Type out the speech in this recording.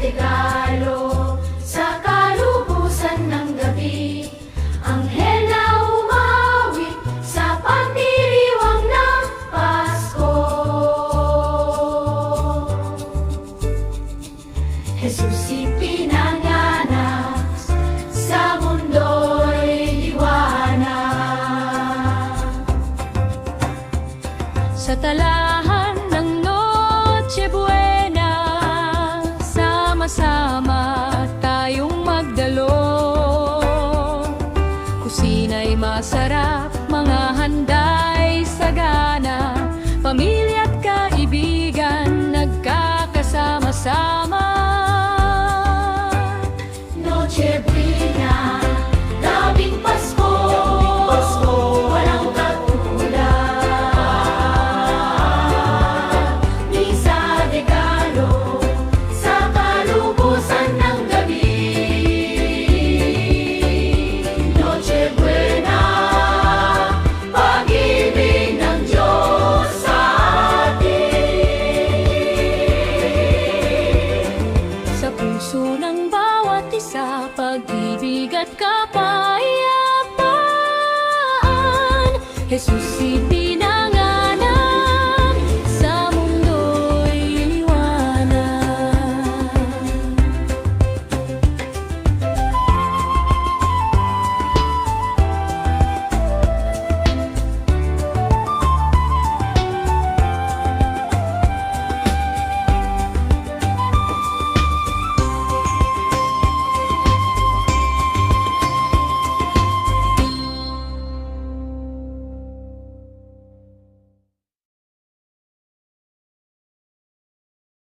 regalo sa kalubusan ng gabi. Ang sa pagdiriwang ng Pasko. Jesus ipinanganak sa mundo'y liwanag. Sa talahan magkasama tayong magdalo. Kusina'y masarap, mga handa pati sa pag-ibig at kapayapaan. Jesus, ibig